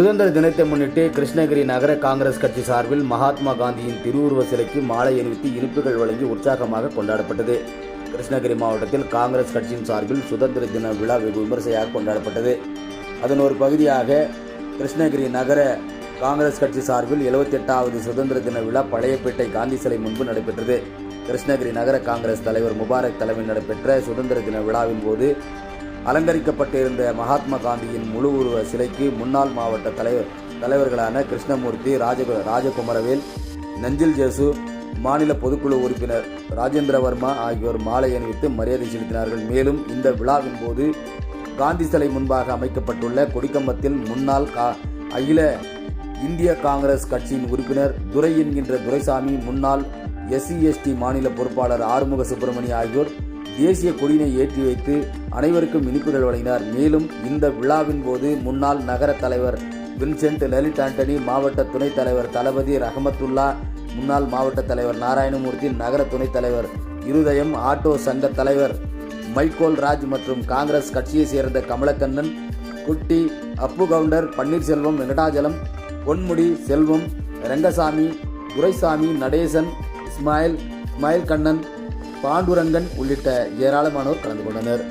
சுதந்திர தினத்தை முன்னிட்டு கிருஷ்ணகிரி நகர காங்கிரஸ் கட்சி சார்பில் மகாத்மா காந்தியின் திருவுருவ சிலைக்கு மாலை அணிவித்து இனிப்புகள் வழங்கி உற்சாகமாக கொண்டாடப்பட்டது. கிருஷ்ணகிரி மாவட்டத்தில் காங்கிரஸ் கட்சியின் சார்பில் சுதந்திர தின விழா வெகு விமர்சையாக கொண்டாடப்பட்டது. அதன் ஒரு பகுதியாக கிருஷ்ணகிரி நகர காங்கிரஸ் கட்சி சார்பில் 78வது சுதந்திர தின விழா பழையப்பேட்டை காந்தி சிலை முன்பு நடைபெற்றது. கிருஷ்ணகிரி நகர காங்கிரஸ் தலைவர் முபாரக் தலைமையில் நடைபெற்ற சுதந்திர தின விழாவின் போது அலங்கரிக்கப்பட்டிருந்த மகாத்மா காந்தியின் முழு உருவ சிலைக்கு முன்னாள் மாவட்ட தலைவர் தலைவர்களான கிருஷ்ணமூர்த்தி ராஜ ராஜகுமரவேல் நஞ்சில் ஜேசு மாநில பொதுக்குழு உறுப்பினர் ராஜேந்திரவர்மா ஆகியோர் மாலை அணிவித்து மரியாதை செலுத்தினார்கள். மேலும் இந்த விழாவின் போது காந்தி சிலை முன்பாக அமைக்கப்பட்டுள்ள கொடிக்கம்பத்தில் முன்னாள் கா அகில இந்திய காங்கிரஸ் கட்சியின் உறுப்பினர் துரை என்கின்ற துரைசாமி முன்னாள் எஸ்சி எஸ்டி மாநில பொறுப்பாளர் ஆறுமுக சுப்பிரமணிய ஆகியோர் தேசிய கொடியினை ஏற்றி வைத்து அனைவருக்கும் இனிப்புகள் வழங்கினார். மேலும் இந்த விழாவின் போது முன்னாள் நகர தலைவர் வின்சென்ட் லலித் ஆண்டனி மாவட்ட துணைத் தலைவர் தளபதி ரஹமத்துல்லா முன்னாள் மாவட்ட தலைவர் நாராயணமூர்த்தி நகர துணைத் தலைவர் இருதயம் ஆட்டோ சங்க தலைவர் மைக்கோல் ராஜ் மற்றும் காங்கிரஸ் கட்சியை சேர்ந்த கமலக்கண்ணன் குட்டி அப்பு கவுண்டர் பன்னீர்செல்வம் வெங்கடாஜலம் பொன்முடி செல்வம் ரங்கசாமி துரைசாமி நடேசன் இஸ்மாயில் இஸ்மாயில் கண்ணன் பாண்டுரங்கன் உள்ளிட்ட ஏராளமானோர் கலந்து கொண்டனர்.